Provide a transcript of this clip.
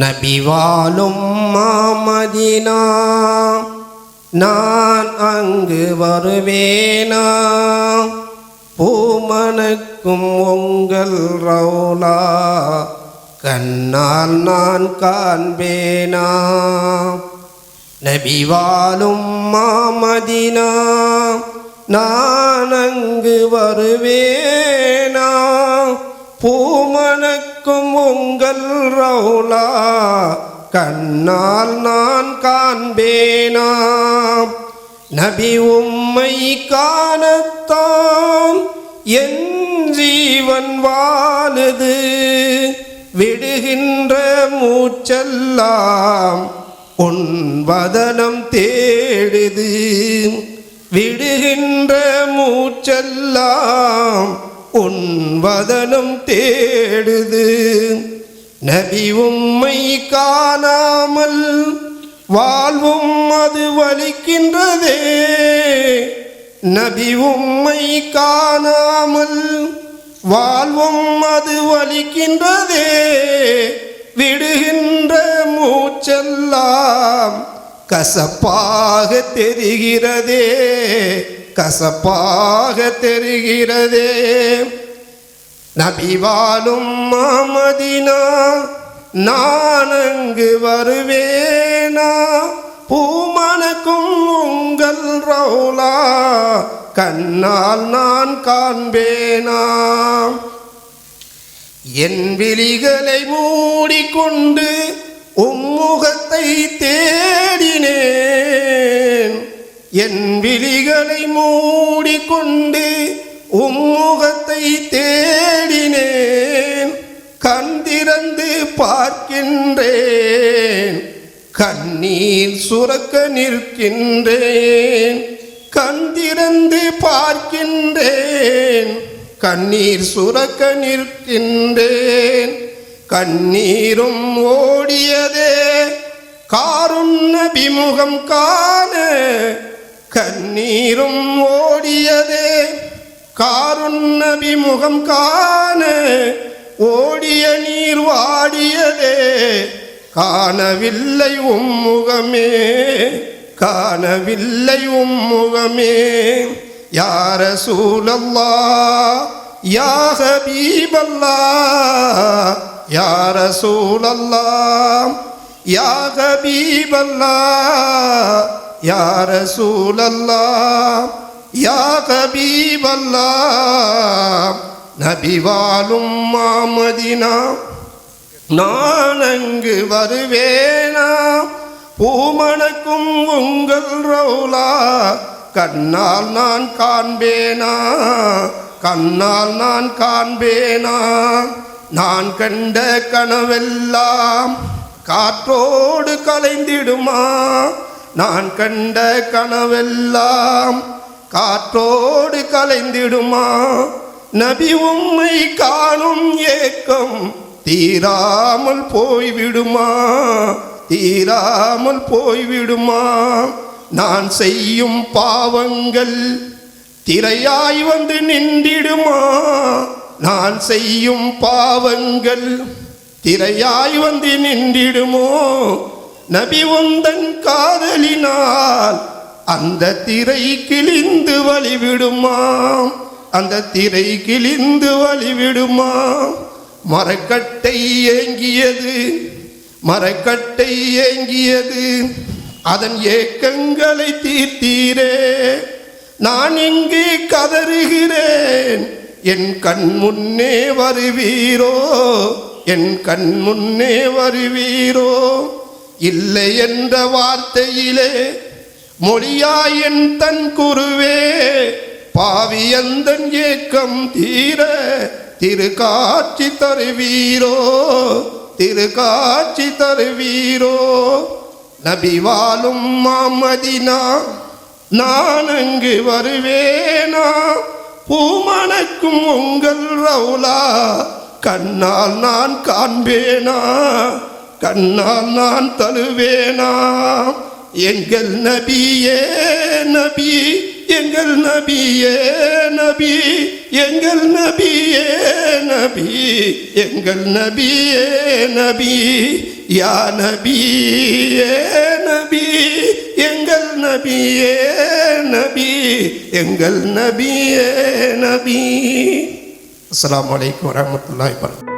நபி வாழும் மாமதினா நான் அங்கு வருவேனா. பூமனுக்கும் உங்கள் ரவுலா. கண்ணால் நான் காண்பேனா. நபி வாழும் மாமதினா நான் அங்கு வருவேனா. பூமனுக்கு பூமனுக்கும் உங்கள் ரவுலா கண்ணால் நான் காண்பேனாம் நபி உம்மை காணத்தாம் என் ஜீவன் வாழுது. விடுகின்ற மூச்செல்லாம் உன் வதனம் தேடுது. விடுகின்ற மூச்செல்லாம் உன்வதனம் தேடுது. நபி உம்மை காணாமல் வாழ்வும் அது வலிக்கின்றதே. நபி உம்மை காணாமல் வாழ்வும் அது வலிக்கின்றதே. விடுகின்ற மூச்செல்லாம் கசப்பாக தெரிகிறதே கசப்பாக தெரிகிறதே. நபி வாழும் மாமதினா நான் அங்கு வருவேனா? பூமணக்கும் உங்கள் ரவுலா கண்ணால் நான் காண்பேனா? என் விழிகளை மூடிக்கொண்டு உம்முகத்தை தேடினேன். என் விழிகளை மூடிக்கொண்டு உம்முகத்தை தேடினேன். கண்திறந்து பார்க்கின்றேன். கண்ணீர் சுரக்க நிற்கின்றேன். கண்திறந்து பார்க்கின்றேன். கண்ணீர் சுரக்க நிற்கின்றேன். கண்ணீரும் ஓடியதே. காருண்ண விமுகம் காண கண்ணீரும் ஓடியதே. காருண்ண விமுகம் காண ஓடிய நீர் வாடியதே. காணவில்லை உம்முகமே. காணவில்லை உம்முகமே. யார சூழல்லா யாக பீபல்லா யார சூழல்லாம் யாக பீபல்லா யார சூழல்லாம் யாக பீபல்லா நபி வாழும் மாமதினா நான் அங்கு வருவேனா பூமணக்கும் உங்கள் ரவுலா கண்ணால் நான் காண்பேனா கண்ணால் நான் காண்பேனா. நான் கண்ட கனவெல்லாம் காற்றோடு கலைந்திடுமா? நான் கண்ட கனவெல்லாம் காற்றோடு கலைந்திடுமா? நபி உம்மை காணும் ஏக்கம் தீராமல் போய்விடுமா? தீராமல் போய்விடுமா? நான் செய்யும் பாவங்கள் திரையாய் வந்து நின்றிடுமா? நான் செய்யும் பாவங்கள் திரையாய் வந்து நின்றிடுமோ? நபி உந்தன் காதலினால் அந்த திரை கிழிந்து வழிவிடுமா அந்த திரை கிழிந்து வழிவிடுமா மரக்கட்டை ஏங்கியது மரக்கட்டை ஏங்கியது அதன் ஏக்கங்களை தீர்த்தீரே. நான் இங்கு கதறுகிறேன் என் கண் முன்னே வருவீரோ என் கண் முன்னே வருவீரோ. இல்லை என்ற வார்த்தையிலே மொழியாய் என் தன் குருவே பாவியந்தன் ஏக்கம் தீர திருக்காட்சி தருவீரோ திருக்காட்சி தருவீரோ. நபி வாழும் மாமதினா நான் அங்கு வருவேனா? உமனக்கும் உங்கள் ரவுலா. கண்ணால் நான் காண்பேனா? கண்ணால் நான் தழுவேனா? எங்கள் நபியே நபி எங்கள் நபியே நபி எங்கள் நபியே நபி எங்கள் நபியே நபி. யா நபியே நபி எங்கள் நபியே நபி எங்கள் நபியே நபி. அஸ்லாம் வலைக்கம் வரமத்துல்லாய் வபரகாத்துஹு